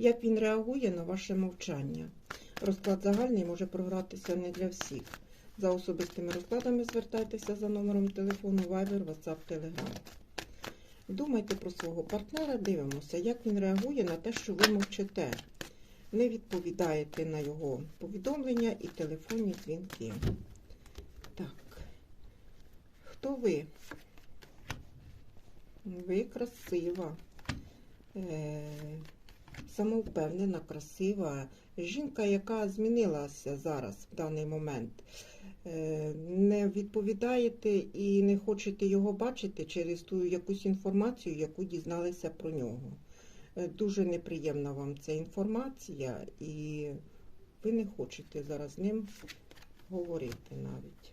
Як він реагує на ваше мовчання? Розклад загальний може програтися не для всіх. За особистими розкладами звертайтеся за номером телефону Viber, WhatsApp, Telegram. Думайте про свого партнера, дивимося, як він реагує на те, що ви мовчите. Не відповідаєте на його повідомлення і телефонні дзвінки. Так. Хто ви? Ви красива, е, самовпевнена, красива. Жінка, яка змінилася зараз в даний момент. Е, Не відповідаєте і не хочете його бачити через ту якусь інформацію, яку дізналися про нього. Е, Дуже неприємна вам ця інформація, і ви не хочете зараз з ним говорити навіть.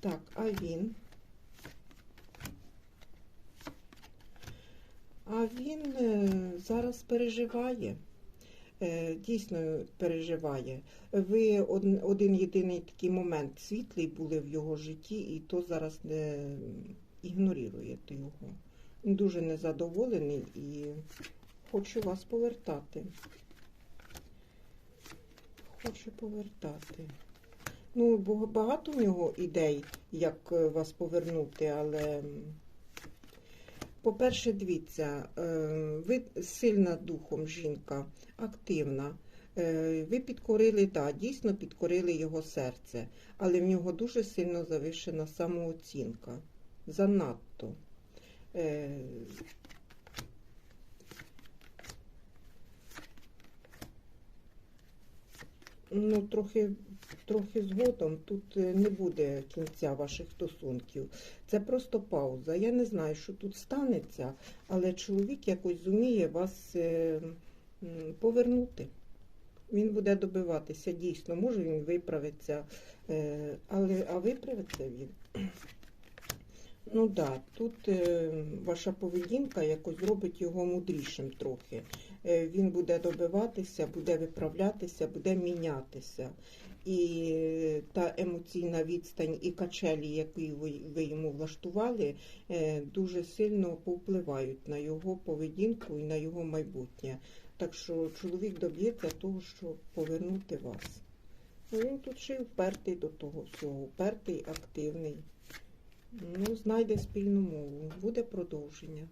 Так, а він? А він е, зараз переживає, е, дійсно переживає. Ви один, єдиний такий момент світлий були в його житті, і то зараз не ігноруєте його. Дуже незадоволений і хоче вас повертати. Хоче повертати. Ну, багато в нього ідей, як е, вас повернути, але. По-перше, дивіться, е, ви сильна духом жінка, активна. Е, Ви підкорили, так, дійсно підкорили його серце, але в нього дуже сильно завишена самооцінка. Занадто. Е, Ну, трохи, трохи згодом тут е, не буде кінця ваших стосунків. Це просто пауза. Я не знаю, що тут станеться, але чоловік якось зуміє вас е, повернути. Він буде добиватися дійсно, може він виправиться, е, але а виправиться він. Ну так, да, тут е, ваша поведінка якось зробить його мудрішим трохи. Е, він буде добиватися, буде виправлятися, буде мінятися. І е, та емоційна відстань і качелі, які ви, йому влаштували, дуже сильно повпливають на його поведінку і на його майбутнє. Так що чоловік доб'ється того, щоб повернути вас. Ну, Він тут ще й впертий до того всього, впертий, активний. Ну, знайде спільну мову. Буде продовження.